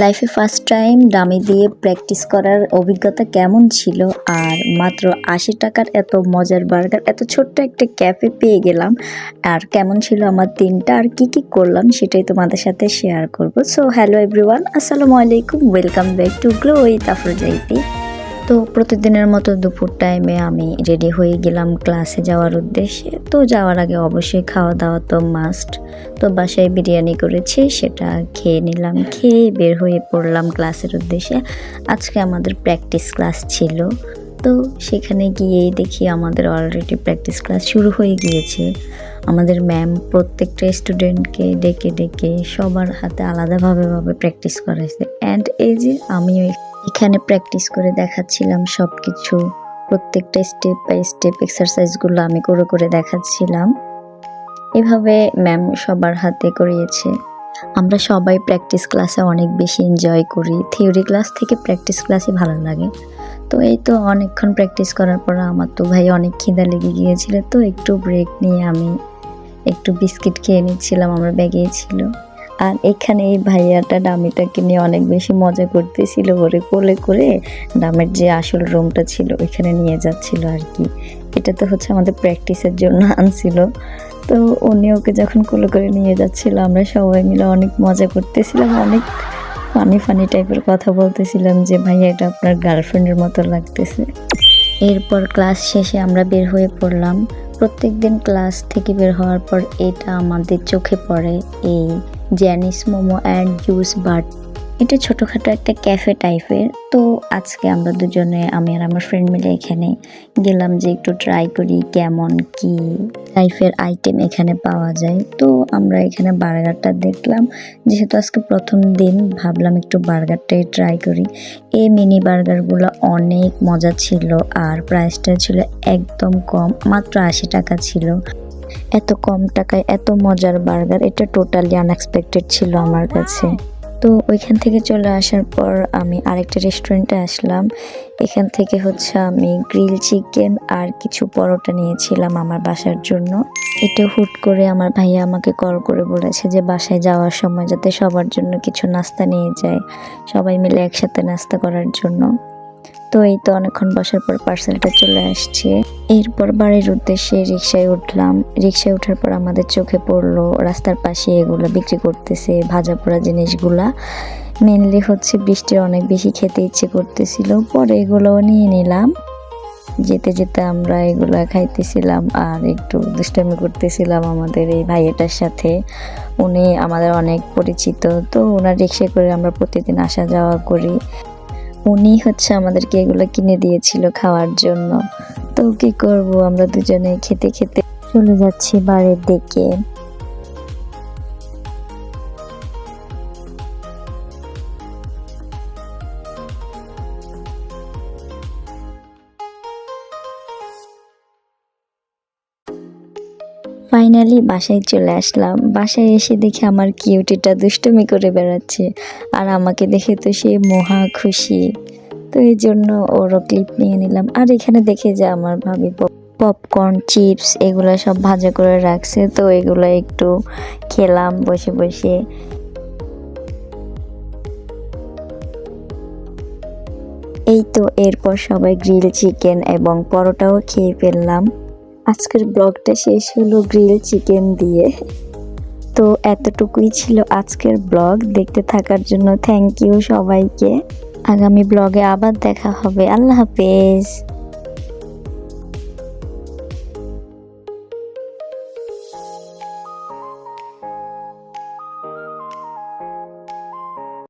লাইফে first time dummy দিয়ে practice করার অভিজ্ঞতা কেমন ছিল? আর মাত্র আশি টাকার এত মজার বার্গার, এত ছোট্ট একটা ক্যাফে পেয়ে গেলাম। আর কেমন ছিল আমার দিনটা? আর কি কি করলাম? সেটাই তোমাদের সাথে শেয়ার করব। সো হ্যালো এভরিওয়ান আসসালামু আলাইকুম। Welcome back to glow with আফরোজাইতি তো প্রতিদিনের মতো দুপুর টাইমে আমি রেডি হয়ে গেলাম ক্লাসে যাওয়ার উদ্দেশ্যে। তো যাওয়ার আগে অবশ্যই খাওয়া দাওয়া তো মাস্ট তো বাসায় বিরিয়ানি করেছি, সেটা খেয়ে নিলাম, খেয়ে বের হয়ে পড়লাম ক্লাসের উদ্দেশ্যে। আজকে আমাদের প্র্যাকটিস ক্লাস ছিল। তো সেখানে গিয়েই দেখি আমাদের অলরেডি প্র্যাকটিস ক্লাস শুরু হয়ে গিয়েছে। আমাদের ম্যাম প্রত্যেকটা স্টুডেন্টকে ডেকে ডেকে সবার হাতে আলাদাভাবে ভাবে প্র্যাকটিস করাইছে। অ্যান্ড এই যে আমিও এখানে প্র্যাকটিস করে দেখাচ্ছিলাম সব কিছু প্রত্যেকটা স্টেপ বাই স্টেপ এক্সারসাইজগুলো আমি করে করে দেখাচ্ছিলাম। এভাবে ম্যাম সবার হাতে করিয়েছে। আমরা সবাই প্র্যাকটিস ক্লাসে অনেক বেশি এনজয় করি। থিওরি ক্লাস থেকে প্র্যাকটিস ক্লাসই ভালো লাগে। তো এই তো অনেকক্ষণ প্র্যাকটিস করার পর আমার তো ভাই অনেক খিদা লেগে গিয়েছিল, তো একটু ব্রেক নিয়ে আমি একটু বিস্কিট খেয়ে নিচ্ছিলাম, আমার ব্যাগেই ছিল। আর এখানে এই ভাইয়াটা ডামিটাকে নিয়ে অনেক বেশি মজা করতেছিল ওরে কোলে করে। ডামের যে আসল রুমটা ছিল ওইখানে নিয়ে যাচ্ছিল আর কি। এটা তো হচ্ছে আমাদের প্র্যাকটিসের জন্য আনছিল। তো উনি ওকে যখন কোলে করে নিয়ে যাচ্ছিল, আমরা সবাই মিলে অনেক মজা করতেছিলাম, অনেক ফানি ফানি টাইপের কথা বলতেছিলাম যে, ভাইয়া, এটা আপনার গার্লফ্রেন্ডের মতো লাগতেছে। এরপর ক্লাস শেষে আমরা বের হয়ে পড়লাম। প্রত্যেক দিন ক্লাস থেকে বের হওয়ার পর এটা আমাদের চোখে পড়ে এই Janis momo and juice but এটা ছোটোখাটো একটা ক্যাফে টাইপের তো আজকে আমরা দুজনে, আমি আর আমার ফ্রেন্ড মিলে এখানে গেলাম যে একটু ট্রাই করি কেমন কি টাইপের আইটেম এখানে পাওয়া যায়। তো আমরা এখানে বার্গারটা দেখলাম। যেহেতু আজকে প্রথম দিন, ভাবলাম একটু বার্গারটাই ট্রাই করি। এই মিনি বার্গারগুলো অনেক মজা ছিল আর প্রাইসটা ছিল একদম কম, মাত্র আশি টাকা ছিল। এত কম টাকায় এত মজার বার্গার, এটা টোটালি আনএক্সপেক্টেড ছিল আমার কাছে। তো ওইখান থেকে চলে আসার পর আমি আরেকটা রেস্টুরেন্টে আসলাম। এখান থেকে হচ্ছে আমি গ্রিল চিকেন আর কিছু পরোটা নিয়েছিলাম আমার বাসার জন্য। এটা হুট করে আমার ভাইয়া আমাকে কল করে বলেছে যে বাসায় যাওয়ার সময় যাতে সবার জন্য কিছু নাস্তা নিয়ে যায়। সবাই মিলে একসাথে নাস্তা করার জন্য। তো এই তো অনেকক্ষণ বসার পর পার্সেলটা চলে আসছে। এরপর বাড়ির উদ্দেশ্যে রিক্সায় উঠলাম। রিক্সায় ওঠার পর আমাদের চোখে পড়ল রাস্তার পাশে এগুলো বিক্রি করতেছে, ভাজা পোড়া জিনিসগুলা। মেনলি হচ্ছে বৃষ্টির অনেক বেশি খেতে ইচ্ছে করতেছিল। পরে এগুলোও নিয়ে নিলাম। যেতে যেতে আমরা এগুলা খাইতেছিলাম আর একটু দুষ্টামি করতেছিলাম আমাদের এই ভাইয়াটার সাথে। উনি আমাদের অনেক পরিচিত। তো ওনার রিক্সায় করে আমরা প্রতিদিন আসা যাওয়া করি। উনি হচ্ছে আমাদেরকে এগুলো কিনে দিয়েছিল খাওয়ার জন্য। তো কি করব? আমরা দুজনে খেতে খেতে চলে যাচ্ছি বাড়ির দিকে। ফাইনালি বাসায় চলে আসলাম। বাসায় এসে দেখে আমার কিউটিটা দুষ্টুমি করে বেড়াচ্ছে। আর আমাকে দেখে তো সে মহা খুশি। তো এই জন্য ওরও ক্লিপ নিয়ে নিলাম। আর এখানে দেখে যে আমার ভাবি পপকর্ন চিপস এগুলো সব ভাজা করে রাখছে। তো এগুলো একটু খেলাম, বসে বসে। এই তো এরপর সবাই গ্রিল চিকেন এবং পরোটাও খেয়ে ফেললাম। আজকের ব্লগটা শেষ হলো গ্রিল চিকেন দিয়ে। তো এতটুকুই ছিল আজকের ব্লগ। দেখতে থাকার জন্য থ্যাংক ইউ সবাইকে। আগামী ব্লগে আবার দেখা হবে। আল্লাহ হাফেজ।